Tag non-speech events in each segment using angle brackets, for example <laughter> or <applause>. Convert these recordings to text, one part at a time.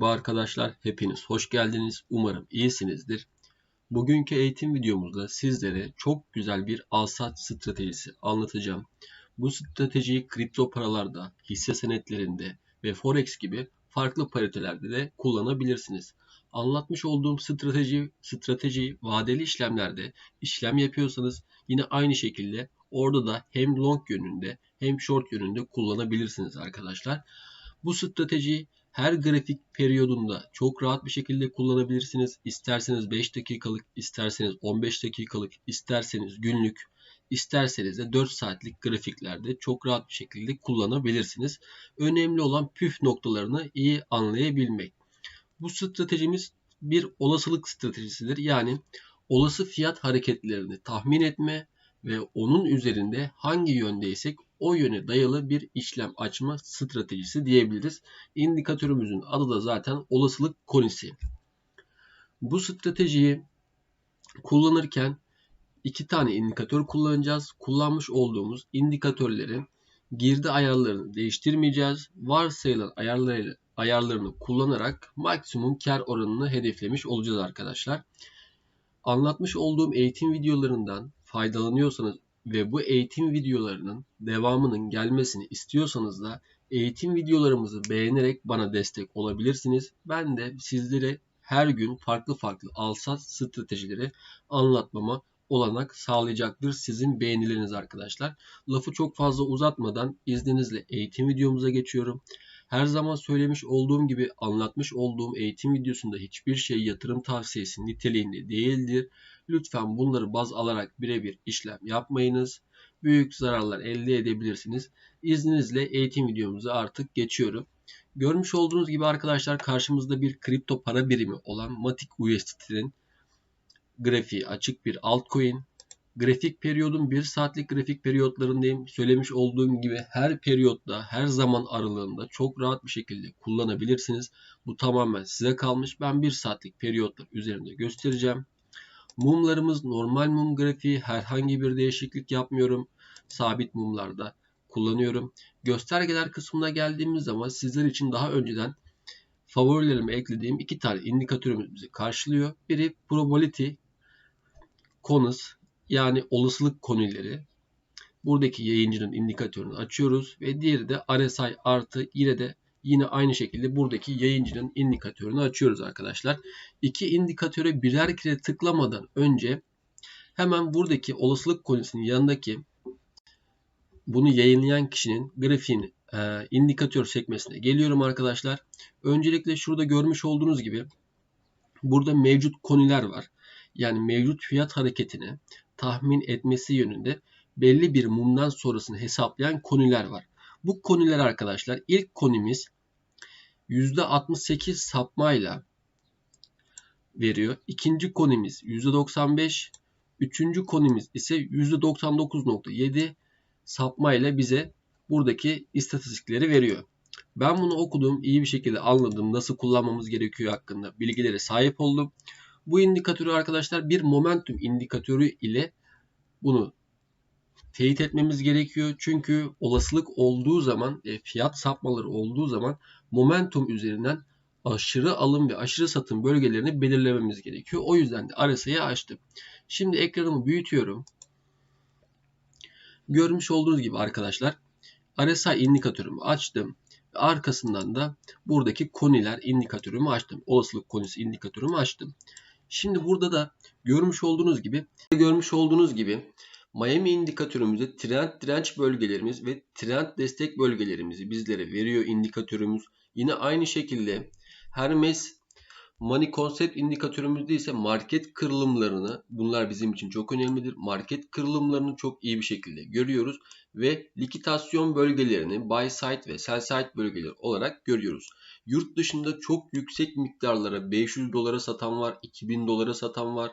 Merhaba arkadaşlar, hepiniz hoş geldiniz. Umarım iyisinizdir. Bugünkü eğitim videomuzda sizlere çok güzel bir alsat stratejisi anlatacağım. Bu stratejiyi kripto paralarda, hisse senetlerinde ve forex gibi farklı paritelerde de kullanabilirsiniz. Anlatmış olduğum strateji, strateji vadeli işlemlerde işlem yapıyorsanız yine aynı şekilde orada da hem long yönünde hem short yönünde kullanabilirsiniz arkadaşlar. Bu stratejiyi her grafik periyodunda çok rahat bir şekilde kullanabilirsiniz. İsterseniz 5 dakikalık, isterseniz 15 dakikalık, isterseniz günlük, isterseniz de 4 saatlik grafiklerde çok rahat bir şekilde kullanabilirsiniz. Önemli olan püf noktalarını iyi anlayabilmek. Bu stratejimiz bir olasılık stratejisidir. Yani olası fiyat hareketlerini tahmin etme ve onun üzerinde hangi yöndeysek o yöne dayalı bir işlem açma stratejisi diyebiliriz. İndikatörümüzün adı da zaten olasılık konisi. Bu stratejiyi kullanırken iki tane indikatör kullanacağız. Kullanmış olduğumuz indikatörlerin girdi ayarlarını değiştirmeyeceğiz. Varsayılan ayarları, ayarlarını kullanarak maksimum kar oranını hedeflemiş olacağız arkadaşlar. Anlatmış olduğum eğitim videolarından faydalanıyorsanız ve bu eğitim videolarının devamının gelmesini istiyorsanız da eğitim videolarımızı beğenerek bana destek olabilirsiniz. Ben de sizlere her gün farklı farklı alsat stratejileri anlatmama olanak sağlayacaktır sizin beğenileriniz arkadaşlar. Lafı çok fazla uzatmadan izninizle eğitim videomuza geçiyorum. Her zaman söylemiş olduğum gibi anlatmış olduğum eğitim videosunda hiçbir şey yatırım tavsiyesi niteliğinde değildir. Lütfen bunları baz alarak birebir işlem yapmayınız. Büyük zararlar elde edebilirsiniz. İzninizle eğitim videomuza artık geçiyorum. Görmüş olduğunuz gibi arkadaşlar karşımızda bir kripto para birimi olan Matic USDT'nin grafiği açık bir altcoin. Grafik periyodun 1 saatlik grafik periyotlarındayım. Söylemiş olduğum gibi her periyotta, her zaman aralığında çok rahat bir şekilde kullanabilirsiniz. Bu tamamen size kalmış. Ben 1 saatlik periyotlar üzerinde göstereceğim. Mumlarımız normal mum grafiği herhangi bir değişiklik yapmıyorum. Sabit mumlarda kullanıyorum. Göstergeler kısmına geldiğimiz zaman sizler için daha önceden favorilerime eklediğim iki tane indikatörümüz bizi karşılıyor. Biri probability konus yani olasılık konuları. Buradaki yayıncının indikatörünü açıyoruz ve diğeri de RSI artı yine de Yine aynı şekilde buradaki yayıncının indikatörünü açıyoruz arkadaşlar. İki indikatöre birer kere tıklamadan önce hemen buradaki olasılık konusunun yanındaki bunu yayınlayan kişinin grafiğini e, indikatör sekmesine geliyorum arkadaşlar. Öncelikle şurada görmüş olduğunuz gibi burada mevcut konular var. Yani mevcut fiyat hareketini tahmin etmesi yönünde belli bir mumdan sonrasını hesaplayan konular var. Bu konular arkadaşlar ilk konumuz %68 sapmayla veriyor. İkinci konumuz %95. Üçüncü konumuz ise %99.7 sapmayla bize buradaki istatistikleri veriyor. Ben bunu okudum, iyi bir şekilde anladım, nasıl kullanmamız gerekiyor hakkında bilgilere sahip oldum. Bu indikatörü arkadaşlar bir momentum indikatörü ile bunu teyit etmemiz gerekiyor. Çünkü olasılık olduğu zaman, e, fiyat sapmaları olduğu zaman momentum üzerinden aşırı alım ve aşırı satım bölgelerini belirlememiz gerekiyor. O yüzden de RSI'yi açtım. Şimdi ekranımı büyütüyorum. Görmüş olduğunuz gibi arkadaşlar RSI indikatörümü açtım. Arkasından da buradaki koniler indikatörümü açtım. Olasılık konisi indikatörümü açtım. Şimdi burada da görmüş olduğunuz gibi görmüş olduğunuz gibi Miami indikatörümüzde trend direnç bölgelerimiz ve trend destek bölgelerimizi bizlere veriyor indikatörümüz. Yine aynı şekilde Hermes Money Concept indikatörümüzde ise market kırılımlarını bunlar bizim için çok önemlidir. Market kırılımlarını çok iyi bir şekilde görüyoruz ve likitasyon bölgelerini buy side ve sell side bölgeleri olarak görüyoruz. Yurt dışında çok yüksek miktarlara 500 dolara satan var, 2000 dolara satan var.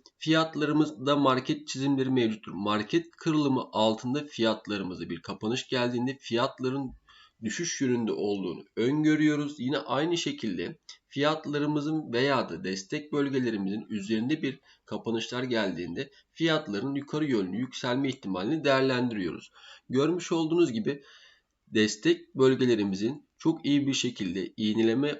fiyatlarımızda market çizimleri mevcuttur. Market kırılımı altında fiyatlarımıza bir kapanış geldiğinde fiyatların düşüş yönünde olduğunu öngörüyoruz. Yine aynı şekilde fiyatlarımızın veya da destek bölgelerimizin üzerinde bir kapanışlar geldiğinde fiyatların yukarı yönlü yükselme ihtimalini değerlendiriyoruz. Görmüş olduğunuz gibi destek bölgelerimizin çok iyi bir şekilde iğneleme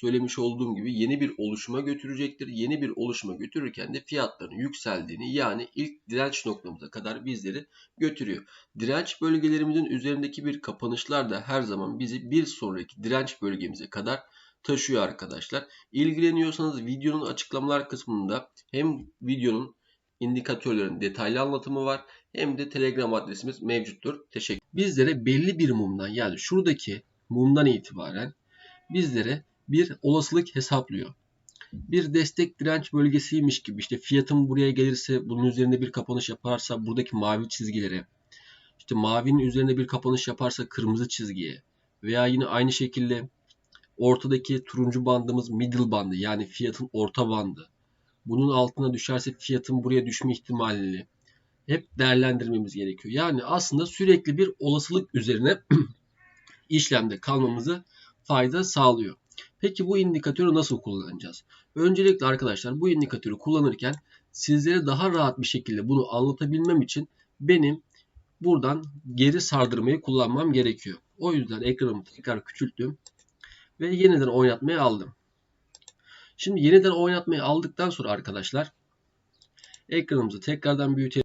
söylemiş olduğum gibi yeni bir oluşuma götürecektir. Yeni bir oluşuma götürürken de fiyatların yükseldiğini yani ilk direnç noktamıza kadar bizleri götürüyor. Direnç bölgelerimizin üzerindeki bir kapanışlar da her zaman bizi bir sonraki direnç bölgemize kadar taşıyor arkadaşlar. İlgileniyorsanız videonun açıklamalar kısmında hem videonun indikatörlerin detaylı anlatımı var hem de Telegram adresimiz mevcuttur. Teşekkür. Bizlere belli bir mumdan yani şuradaki mumdan itibaren bizlere bir olasılık hesaplıyor. Bir destek direnç bölgesiymiş gibi işte fiyatım buraya gelirse bunun üzerinde bir kapanış yaparsa buradaki mavi çizgilere işte mavinin üzerinde bir kapanış yaparsa kırmızı çizgiye veya yine aynı şekilde ortadaki turuncu bandımız middle bandı yani fiyatın orta bandı. Bunun altına düşerse fiyatın buraya düşme ihtimalini hep değerlendirmemiz gerekiyor. Yani aslında sürekli bir olasılık üzerine <clears throat> işlemde kalmamızı fayda sağlıyor. Peki bu indikatörü nasıl kullanacağız? Öncelikle arkadaşlar bu indikatörü kullanırken sizlere daha rahat bir şekilde bunu anlatabilmem için benim buradan geri sardırmayı kullanmam gerekiyor. O yüzden ekranımı tekrar küçülttüm ve yeniden oynatmaya aldım. Şimdi yeniden oynatmayı aldıktan sonra arkadaşlar ekranımızı tekrardan büyütelim.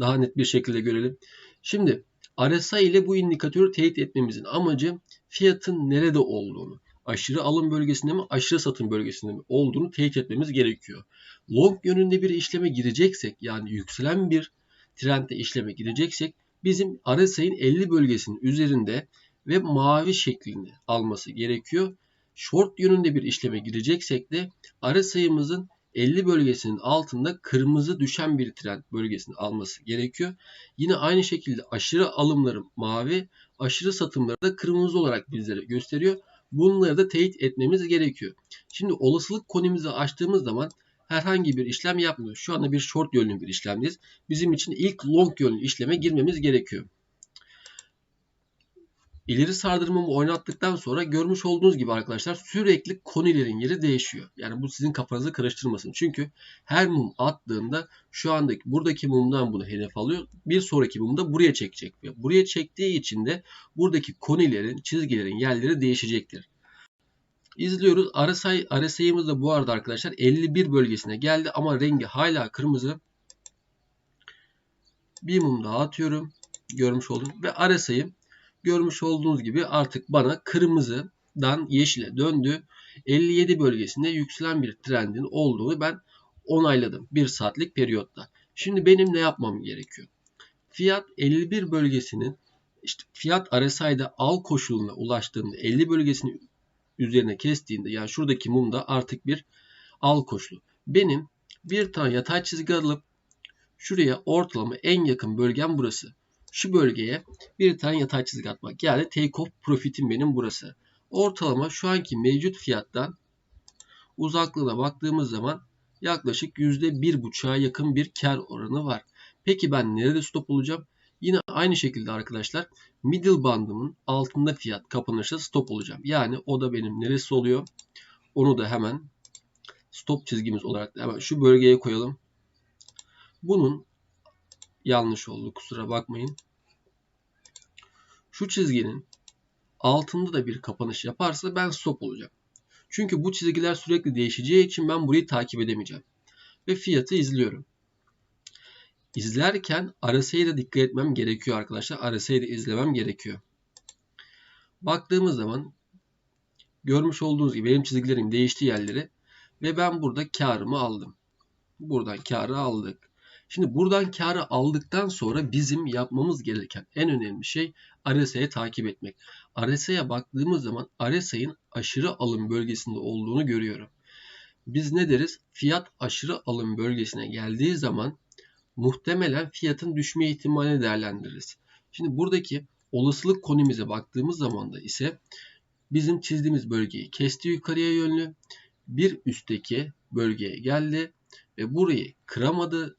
Daha net bir şekilde görelim. Şimdi RSI ile bu indikatörü teyit etmemizin amacı fiyatın nerede olduğunu, aşırı alım bölgesinde mi aşırı satım bölgesinde mi olduğunu teyit etmemiz gerekiyor. Long yönünde bir işleme gireceksek yani yükselen bir trendde işleme gireceksek bizim RSI'nin 50 bölgesinin üzerinde ve mavi şeklini alması gerekiyor. Short yönünde bir işleme gireceksek de RSI'mızın 50 bölgesinin altında kırmızı düşen bir trend bölgesini alması gerekiyor. Yine aynı şekilde aşırı alımları mavi, aşırı satımları da kırmızı olarak bizlere gösteriyor. Bunları da teyit etmemiz gerekiyor. Şimdi olasılık konumuzu açtığımız zaman herhangi bir işlem yapmıyoruz. Şu anda bir short yönlü bir işlemdeyiz. Bizim için ilk long yönlü işleme girmemiz gerekiyor. İleri sardırmamı oynattıktan sonra görmüş olduğunuz gibi arkadaşlar sürekli konilerin yeri değişiyor. Yani bu sizin kafanızı karıştırmasın. Çünkü her mum attığında şu andaki buradaki mumdan bunu hedef alıyor. Bir sonraki mumda buraya çekecek. Buraya çektiği için de buradaki konilerin, çizgilerin yerleri değişecektir. İzliyoruz. RSI, RSI'miz de bu arada arkadaşlar 51 bölgesine geldi ama rengi hala kırmızı. Bir mum daha atıyorum. Görmüş oldum. Ve RSI'm Görmüş olduğunuz gibi artık bana kırmızıdan yeşile döndü. 57 bölgesinde yükselen bir trendin olduğunu ben onayladım. 1 saatlik periyotta. Şimdi benim ne yapmam gerekiyor? Fiyat 51 bölgesinin işte fiyat RSI'de al koşuluna ulaştığında 50 bölgesini üzerine kestiğinde yani şuradaki mumda artık bir al koşulu. Benim bir tane yatay çizgi alıp şuraya ortalama en yakın bölgem burası şu bölgeye bir tane yatay çizgi atmak. Yani take off profitim benim burası. Ortalama şu anki mevcut fiyattan uzaklığına baktığımız zaman yaklaşık %1.5'a yakın bir kar oranı var. Peki ben nerede stop olacağım? Yine aynı şekilde arkadaşlar middle bandımın altında fiyat kapanırsa stop olacağım. Yani o da benim neresi oluyor? Onu da hemen stop çizgimiz olarak hemen şu bölgeye koyalım. Bunun yanlış oldu kusura bakmayın. Şu çizginin altında da bir kapanış yaparsa ben stop olacağım. Çünkü bu çizgiler sürekli değişeceği için ben burayı takip edemeyeceğim. Ve fiyatı izliyorum. İzlerken RSI'ye de dikkat etmem gerekiyor arkadaşlar. RSI'yi de izlemem gerekiyor. Baktığımız zaman görmüş olduğunuz gibi benim çizgilerim değişti yerleri ve ben burada karımı aldım. Buradan karı aldık. Şimdi buradan karı aldıktan sonra bizim yapmamız gereken en önemli şey RSI'yi takip etmek. RSI'ye baktığımız zaman RSI'nin aşırı alım bölgesinde olduğunu görüyorum. Biz ne deriz? Fiyat aşırı alım bölgesine geldiği zaman muhtemelen fiyatın düşme ihtimalini değerlendiririz. Şimdi buradaki olasılık konumuza baktığımız zaman da ise bizim çizdiğimiz bölgeyi kesti yukarıya yönlü bir üstteki bölgeye geldi ve burayı kıramadı.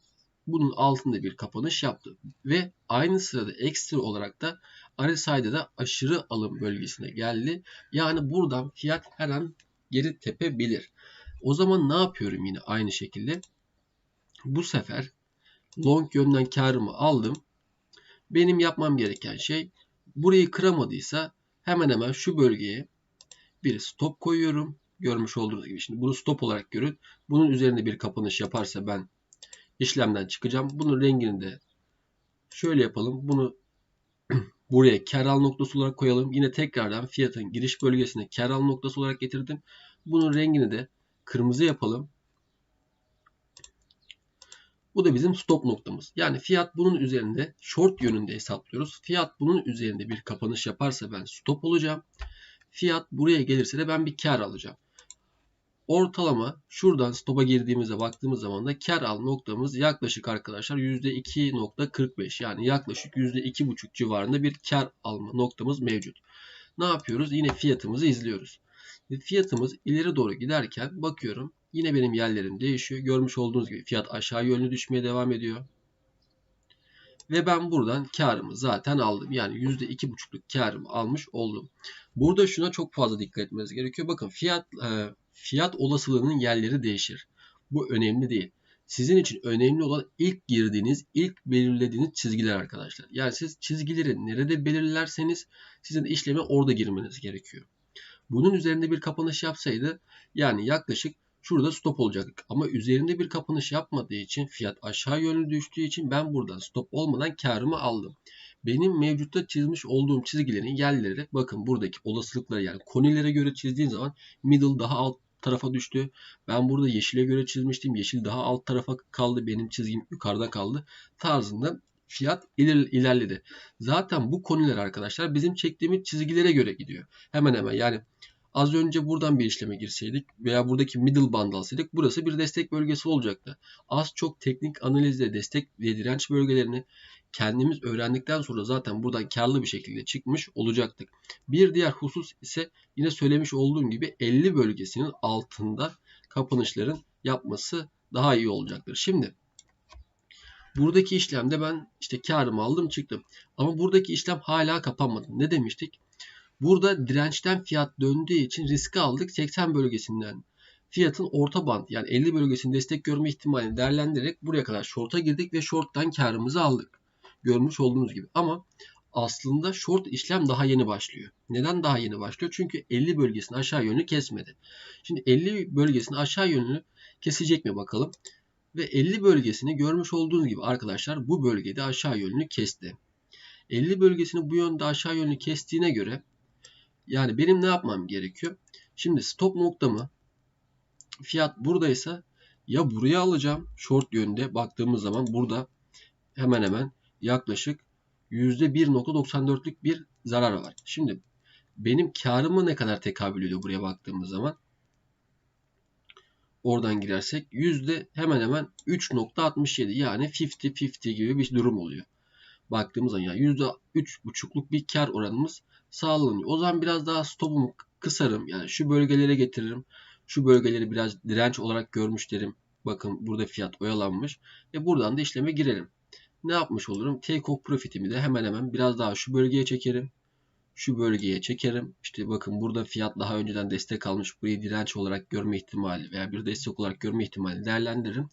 Bunun altında bir kapanış yaptı ve aynı sırada ekstra olarak da RSI'de de aşırı alım bölgesine geldi. Yani buradan fiyat her an geri tepebilir. O zaman ne yapıyorum yine aynı şekilde? Bu sefer long yönden karımı aldım. Benim yapmam gereken şey burayı kıramadıysa hemen hemen şu bölgeye bir stop koyuyorum. Görmüş olduğunuz gibi şimdi bunu stop olarak görün. Bunun üzerinde bir kapanış yaparsa ben işlemden çıkacağım. Bunun rengini de şöyle yapalım. Bunu <clears throat> buraya kar al noktası olarak koyalım. Yine tekrardan fiyatın giriş bölgesine kar al noktası olarak getirdim. Bunun rengini de kırmızı yapalım. Bu da bizim stop noktamız. Yani fiyat bunun üzerinde short yönünde hesaplıyoruz. Fiyat bunun üzerinde bir kapanış yaparsa ben stop olacağım. Fiyat buraya gelirse de ben bir kar alacağım. Ortalama şuradan stop'a girdiğimizde baktığımız zaman da kar al noktamız yaklaşık arkadaşlar %2.45 yani yaklaşık %2.5 civarında bir kar alma noktamız mevcut. Ne yapıyoruz? Yine fiyatımızı izliyoruz. Fiyatımız ileri doğru giderken bakıyorum yine benim yerlerim değişiyor. Görmüş olduğunuz gibi fiyat aşağı yönlü düşmeye devam ediyor. Ve ben buradan karımı zaten aldım. Yani %2,5'luk karımı almış oldum. Burada şuna çok fazla dikkat etmeniz gerekiyor. Bakın fiyat e, fiyat olasılığının yerleri değişir. Bu önemli değil. Sizin için önemli olan ilk girdiğiniz, ilk belirlediğiniz çizgiler arkadaşlar. Yani siz çizgileri nerede belirlerseniz sizin işleme orada girmeniz gerekiyor. Bunun üzerinde bir kapanış yapsaydı yani yaklaşık şurada stop olacak. Ama üzerinde bir kapanış yapmadığı için fiyat aşağı yönlü düştüğü için ben buradan stop olmadan karımı aldım. Benim mevcutta çizmiş olduğum çizgilerin yerleri bakın buradaki olasılıkları yani konilere göre çizdiğin zaman middle daha alt tarafa düştü. Ben burada yeşile göre çizmiştim. Yeşil daha alt tarafa kaldı. Benim çizgim yukarıda kaldı. Tarzında fiyat iler, ilerledi. Zaten bu konular arkadaşlar bizim çektiğimiz çizgilere göre gidiyor. Hemen hemen yani az önce buradan bir işleme girseydik veya buradaki middle band alsaydık burası bir destek bölgesi olacaktı. Az çok teknik analizle destek ve direnç bölgelerini kendimiz öğrendikten sonra zaten buradan karlı bir şekilde çıkmış olacaktık. Bir diğer husus ise yine söylemiş olduğum gibi 50 bölgesinin altında kapanışların yapması daha iyi olacaktır. Şimdi buradaki işlemde ben işte karımı aldım çıktım. Ama buradaki işlem hala kapanmadı. Ne demiştik? Burada dirençten fiyat döndüğü için riski aldık 80 bölgesinden. Fiyatın orta band yani 50 bölgesinin destek görme ihtimalini değerlendirerek buraya kadar short'a girdik ve short'tan karımızı aldık görmüş olduğunuz gibi. Ama aslında short işlem daha yeni başlıyor. Neden daha yeni başlıyor? Çünkü 50 bölgesini aşağı yönlü kesmedi. Şimdi 50 bölgesini aşağı yönlü kesecek mi bakalım. Ve 50 bölgesini görmüş olduğunuz gibi arkadaşlar bu bölgede aşağı yönlü kesti. 50 bölgesini bu yönde aşağı yönlü kestiğine göre yani benim ne yapmam gerekiyor? Şimdi stop noktamı fiyat buradaysa ya buraya alacağım short yönde baktığımız zaman burada hemen hemen yaklaşık %1.94'lük bir zarar var. Şimdi benim karımı ne kadar tekabül ediyor buraya baktığımız zaman? Oradan girersek yüzde hemen hemen 3.67 yani 50-50 gibi bir durum oluyor. Baktığımız zaman yani %3.5'luk bir kar oranımız sağlanıyor. O zaman biraz daha stopumu kısarım. Yani şu bölgelere getiririm. Şu bölgeleri biraz direnç olarak görmüş derim. Bakın burada fiyat oyalanmış. Ve buradan da işleme girelim ne yapmış olurum? Take off profitimi de hemen hemen biraz daha şu bölgeye çekerim. Şu bölgeye çekerim. İşte bakın burada fiyat daha önceden destek almış. Burayı direnç olarak görme ihtimali veya bir destek olarak görme ihtimali değerlendiririm.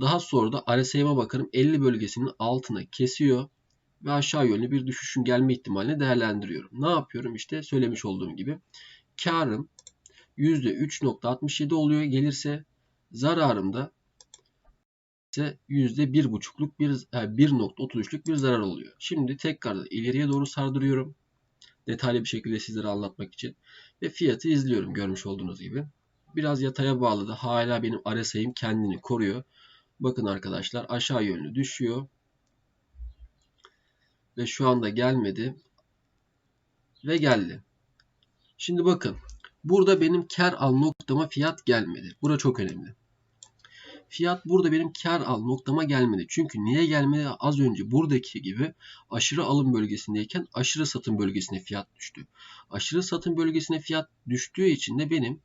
Daha sonra da RSI'me bakarım. 50 bölgesinin altına kesiyor ve aşağı yönlü bir düşüşün gelme ihtimalini değerlendiriyorum. Ne yapıyorum? İşte söylemiş olduğum gibi karım %3.67 oluyor gelirse zararım da ise %1,5'luk bir 1.33'lük e, bir zarar oluyor. Şimdi tekrar ileriye doğru sardırıyorum. Detaylı bir şekilde sizlere anlatmak için. Ve fiyatı izliyorum görmüş olduğunuz gibi. Biraz yataya bağlı da hala benim RSI'm kendini koruyor. Bakın arkadaşlar aşağı yönlü düşüyor. Ve şu anda gelmedi. Ve geldi. Şimdi bakın. Burada benim kar al noktama fiyat gelmedi. Bura çok önemli. Fiyat burada benim kar al noktama gelmedi. Çünkü niye gelmedi? Az önce buradaki gibi aşırı alım bölgesindeyken aşırı satım bölgesine fiyat düştü. Aşırı satım bölgesine fiyat düştüğü için de benim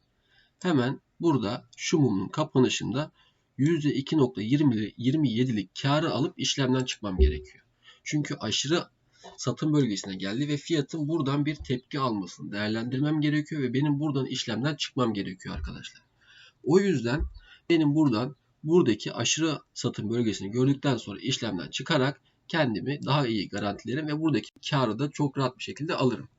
hemen burada şu mumun kapanışında %2.27'lik karı alıp işlemden çıkmam gerekiyor. Çünkü aşırı satım bölgesine geldi ve fiyatın buradan bir tepki almasını değerlendirmem gerekiyor ve benim buradan işlemden çıkmam gerekiyor arkadaşlar. O yüzden benim buradan buradaki aşırı satım bölgesini gördükten sonra işlemden çıkarak kendimi daha iyi garantilerim ve buradaki karı da çok rahat bir şekilde alırım.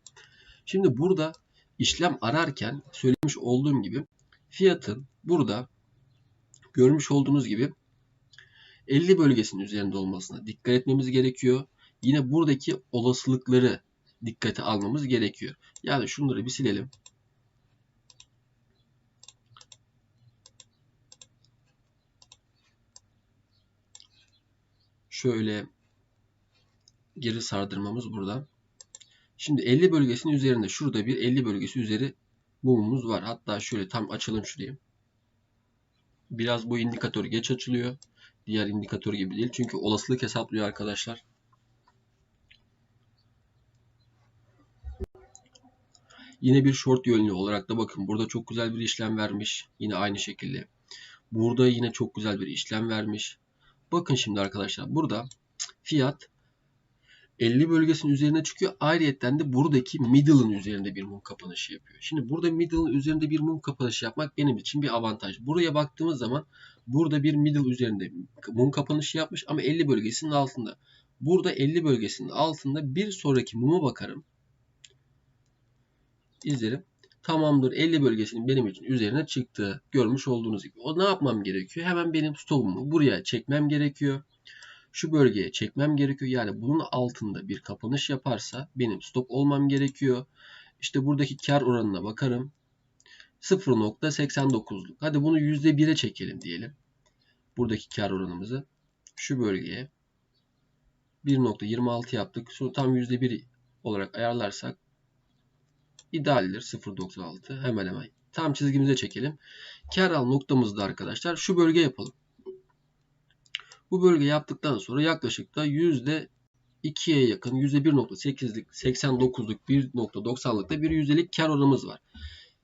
Şimdi burada işlem ararken söylemiş olduğum gibi fiyatın burada görmüş olduğunuz gibi 50 bölgesinin üzerinde olmasına dikkat etmemiz gerekiyor. Yine buradaki olasılıkları dikkate almamız gerekiyor. Yani şunları bir silelim. Şöyle geri sardırmamız burada. Şimdi 50 bölgesinin üzerinde şurada bir 50 bölgesi üzeri mumumuz var. Hatta şöyle tam açalım şurayı. Biraz bu indikatör geç açılıyor. Diğer indikatör gibi değil. Çünkü olasılık hesaplıyor arkadaşlar. Yine bir short yönlü olarak da bakın burada çok güzel bir işlem vermiş. Yine aynı şekilde. Burada yine çok güzel bir işlem vermiş. Bakın şimdi arkadaşlar burada fiyat 50 bölgesinin üzerine çıkıyor. Ayrıyeten de buradaki middle'ın üzerinde bir mum kapanışı yapıyor. Şimdi burada middle'ın üzerinde bir mum kapanışı yapmak benim için bir avantaj. Buraya baktığımız zaman burada bir middle üzerinde mum kapanışı yapmış ama 50 bölgesinin altında. Burada 50 bölgesinin altında bir sonraki muma bakarım. İzlerim. Tamamdır 50 bölgesinin benim için üzerine çıktı. Görmüş olduğunuz gibi. O ne yapmam gerekiyor? Hemen benim stopumu buraya çekmem gerekiyor şu bölgeye çekmem gerekiyor. Yani bunun altında bir kapanış yaparsa benim stop olmam gerekiyor. İşte buradaki kar oranına bakarım. 0.89'luk. Hadi bunu %1'e çekelim diyelim. Buradaki kar oranımızı şu bölgeye 1.26 yaptık. Şunu tam %1 olarak ayarlarsak idealdir 0.96 hemen hemen. Tam çizgimize çekelim. Kar al noktamızda arkadaşlar şu bölge yapalım. Bu bölge yaptıktan sonra yaklaşık da %2'ye yakın %1.8'lik 89'luk 1.90'lık da bir yüzdelik kar oranımız var.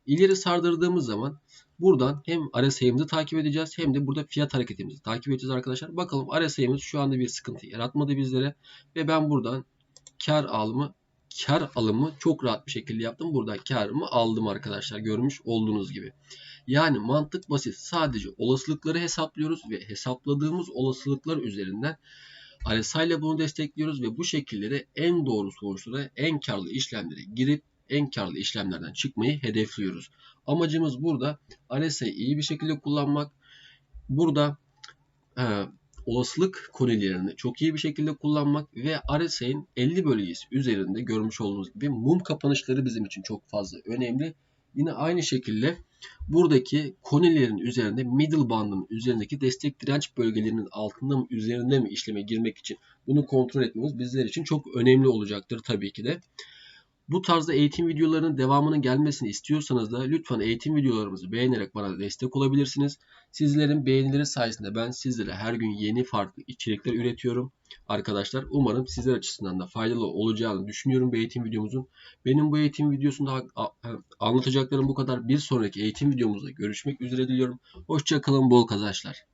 İleri sardırdığımız zaman buradan hem RSI'mizi takip edeceğiz hem de burada fiyat hareketimizi takip edeceğiz arkadaşlar. Bakalım RSI'miz şu anda bir sıkıntı yaratmadı bizlere ve ben buradan kar alımı kar alımı çok rahat bir şekilde yaptım. Buradan karımı aldım arkadaşlar görmüş olduğunuz gibi. Yani mantık basit. Sadece olasılıkları hesaplıyoruz ve hesapladığımız olasılıklar üzerinden RSI ile bunu destekliyoruz ve bu şekilde de en doğru sonuçlara, en karlı işlemlere girip en karlı işlemlerden çıkmayı hedefliyoruz. Amacımız burada RSI'yi iyi bir şekilde kullanmak. Burada e, olasılık konilerini çok iyi bir şekilde kullanmak ve RSI'nin 50 bölgesi üzerinde görmüş olduğunuz gibi mum kapanışları bizim için çok fazla önemli. Yine aynı şekilde buradaki konilerin üzerinde middle bandın üzerindeki destek direnç bölgelerinin altında mı üzerinde mi işleme girmek için bunu kontrol etmemiz bizler için çok önemli olacaktır tabii ki de. Bu tarzda eğitim videolarının devamının gelmesini istiyorsanız da lütfen eğitim videolarımızı beğenerek bana destek olabilirsiniz. Sizlerin beğenileri sayesinde ben sizlere her gün yeni farklı içerikler üretiyorum. Arkadaşlar umarım sizler açısından da faydalı olacağını düşünüyorum bu eğitim videomuzun. Benim bu eğitim videosunda anlatacaklarım bu kadar. Bir sonraki eğitim videomuzda görüşmek üzere diliyorum. Hoşçakalın bol kazançlar.